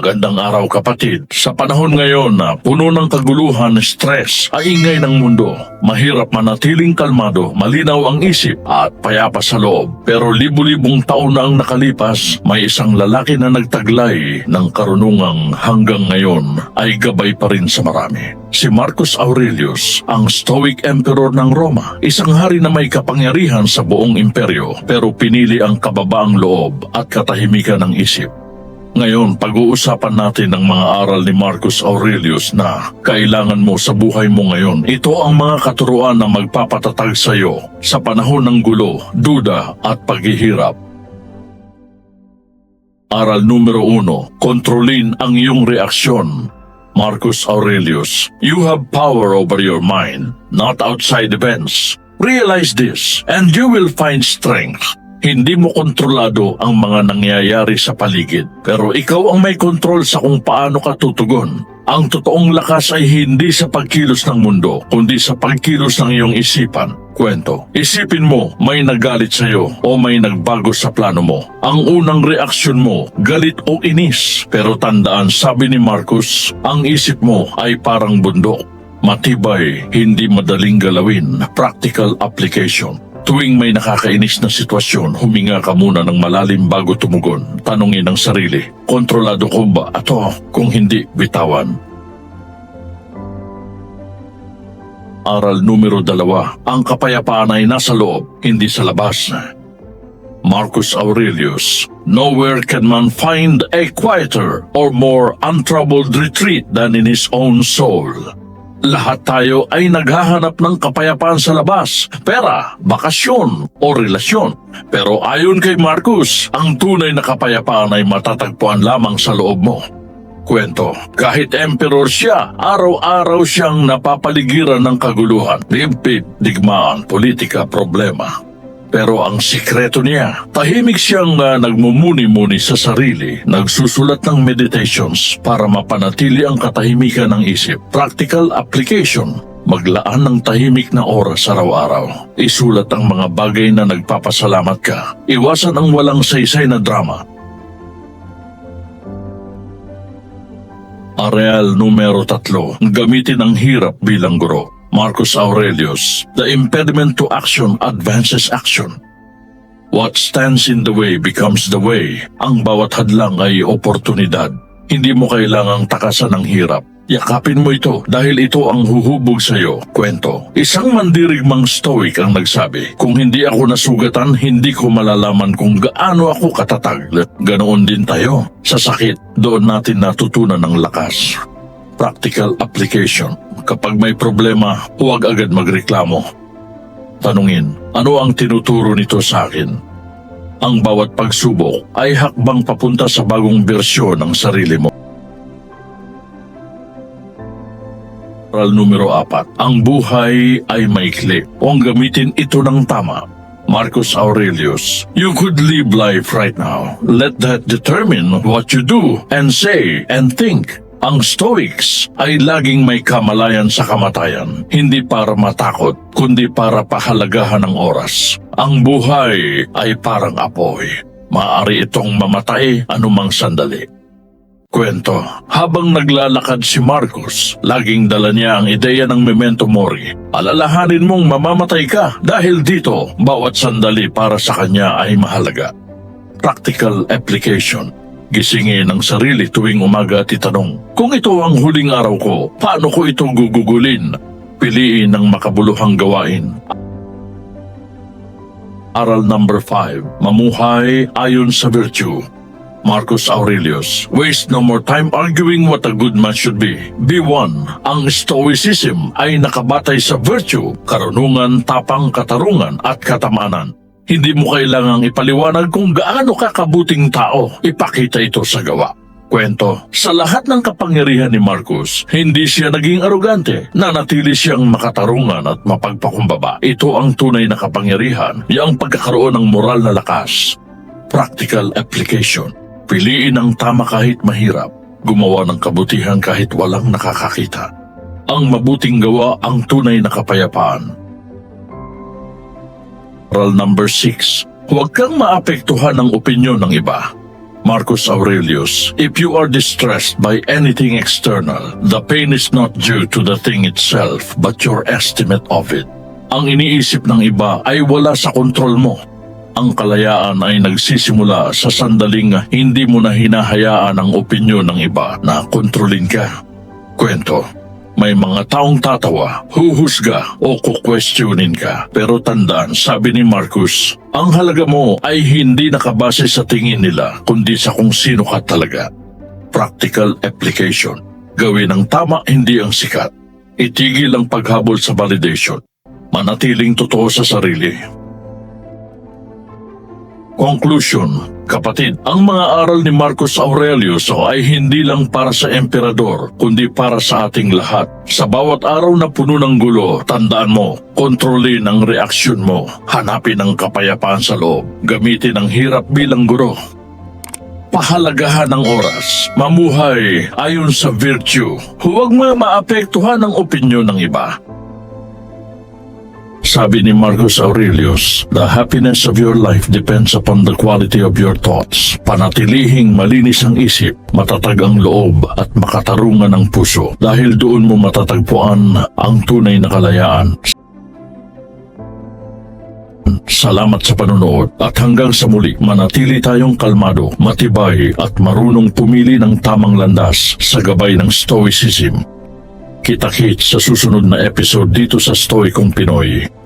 Magandang araw kapatid. Sa panahon ngayon na puno ng kaguluhan, stress, ay ingay ng mundo, mahirap manatiling kalmado, malinaw ang isip at payapa sa loob. Pero libu-libong taon na ang nakalipas, may isang lalaki na nagtaglay ng karunungang hanggang ngayon ay gabay pa rin sa marami. Si Marcus Aurelius, ang Stoic Emperor ng Roma, isang hari na may kapangyarihan sa buong imperyo pero pinili ang kababaang loob at katahimikan ng isip. Ngayon, pag-uusapan natin ang mga aral ni Marcus Aurelius na kailangan mo sa buhay mo ngayon. Ito ang mga katuruan na magpapatatag sa iyo sa panahon ng gulo, duda at paghihirap. Aral numero uno, kontrolin ang iyong reaksyon. Marcus Aurelius, you have power over your mind, not outside events. Realize this, and you will find strength. Hindi mo kontrolado ang mga nangyayari sa paligid, pero ikaw ang may kontrol sa kung paano ka tutugon. Ang totoong lakas ay hindi sa pagkilos ng mundo, kundi sa pagkilos ng iyong isipan. Kwento. Isipin mo, may nagalit sa iyo o may nagbago sa plano mo. Ang unang reaksyon mo, galit o inis. Pero tandaan, sabi ni Marcus, ang isip mo ay parang bundok. Matibay, hindi madaling galawin. Practical application. Tuwing may nakakainis na sitwasyon, huminga ka muna ng malalim bago tumugon. Tanungin ang sarili, kontrolado ko ba ato? Kung hindi, bitawan. Aral numero dalawa, ang kapayapaan ay nasa loob, hindi sa labas. Marcus Aurelius, Nowhere can man find a quieter or more untroubled retreat than in his own soul. Lahat tayo ay naghahanap ng kapayapaan sa labas, pera, bakasyon o relasyon. Pero ayon kay Marcus, ang tunay na kapayapaan ay matatagpuan lamang sa loob mo. Kwento, kahit emperor siya, araw-araw siyang napapaligiran ng kaguluhan, limpid, digmaan, politika, problema. Pero ang sikreto niya, tahimik siyang uh, nagmumuni-muni sa sarili, nagsusulat ng meditations para mapanatili ang katahimikan ng isip. Practical application, maglaan ng tahimik na oras araw-araw. Isulat ang mga bagay na nagpapasalamat ka. Iwasan ang walang saysay na drama. Areal numero tatlo, gamitin ang hirap bilang guro. Marcus Aurelius, the impediment to action advances action. What stands in the way becomes the way. Ang bawat hadlang ay oportunidad. Hindi mo kailangang takasan ng hirap. Yakapin mo ito dahil ito ang huhubog sa iyo. Kwento. Isang mandirigmang stoic ang nagsabi, Kung hindi ako nasugatan, hindi ko malalaman kung gaano ako katatag. Ganoon din tayo. Sa sakit, doon natin natutunan ng lakas. Practical application. Kapag may problema, huwag agad magreklamo. Tanungin, ano ang tinuturo nito sa akin? Ang bawat pagsubok ay hakbang papunta sa bagong bersyon ng sarili mo. Aral numero apat, ang buhay ay maikli. Huwag gamitin ito ng tama. Marcus Aurelius, you could live life right now. Let that determine what you do and say and think. Ang Stoics ay laging may kamalayan sa kamatayan, hindi para matakot, kundi para pahalagahan ng oras. Ang buhay ay parang apoy. Maari itong mamatay anumang sandali. Kwento, habang naglalakad si Marcos, laging dala niya ang ideya ng memento mori. Alalahanin mong mamamatay ka dahil dito, bawat sandali para sa kanya ay mahalaga. Practical application. Gisingin ang sarili tuwing umaga at itanong, kung ito ang huling araw ko, paano ko ito gugugulin? Piliin ang makabuluhang gawain. Aral number 5, mamuhay ayon sa virtue. Marcus Aurelius, waste no more time arguing what a good man should be. Be one. Ang Stoicism ay nakabatay sa virtue, karunungan, tapang, katarungan at katamanan. Hindi mo kailangang ipaliwanag kung gaano ka kabuting tao. Ipakita ito sa gawa. Kwento, sa lahat ng kapangyarihan ni Marcus, hindi siya naging arugante. Nanatili siyang makatarungan at mapagpakumbaba. Ito ang tunay na kapangyarihan, yung pagkakaroon ng moral na lakas. Practical application. Piliin ang tama kahit mahirap. Gumawa ng kabutihan kahit walang nakakakita. Ang mabuting gawa ang tunay na kapayapaan. Aral number 6. Huwag kang maapektuhan ng opinyon ng iba. Marcus Aurelius, if you are distressed by anything external, the pain is not due to the thing itself, but your estimate of it. Ang iniisip ng iba ay wala sa kontrol mo. Ang kalayaan ay nagsisimula sa sandaling hindi mo na hinahayaan ang opinyon ng iba na kontrolin ka. Kwento, may mga taong tatawa, huhusga o kukwestiyonin ka. Pero tandaan, sabi ni Marcus, ang halaga mo ay hindi nakabase sa tingin nila, kundi sa kung sino ka talaga. Practical application. Gawin ang tama, hindi ang sikat. Itigil ang paghabol sa validation. Manatiling totoo sa sarili. Conclusion, kapatid, ang mga aral ni Marcus Aurelius ay hindi lang para sa emperador, kundi para sa ating lahat. Sa bawat araw na puno ng gulo, tandaan mo, kontrolin ang reaksyon mo, hanapin ang kapayapaan sa loob, gamitin ang hirap bilang guro. Pahalagahan ng oras, mamuhay ayon sa virtue, huwag mo maapektuhan ang opinyon ng iba. Sabi ni Marcus Aurelius, the happiness of your life depends upon the quality of your thoughts. Panatilihing malinis ang isip, matatag ang loob at makatarungan ang puso dahil doon mo matatagpuan ang tunay na kalayaan. Salamat sa panonood at hanggang sa muli manatili tayong kalmado, matibay at marunong pumili ng tamang landas sa gabay ng Stoicism. Kita-kits sa susunod na episode dito sa Stoikong Pinoy.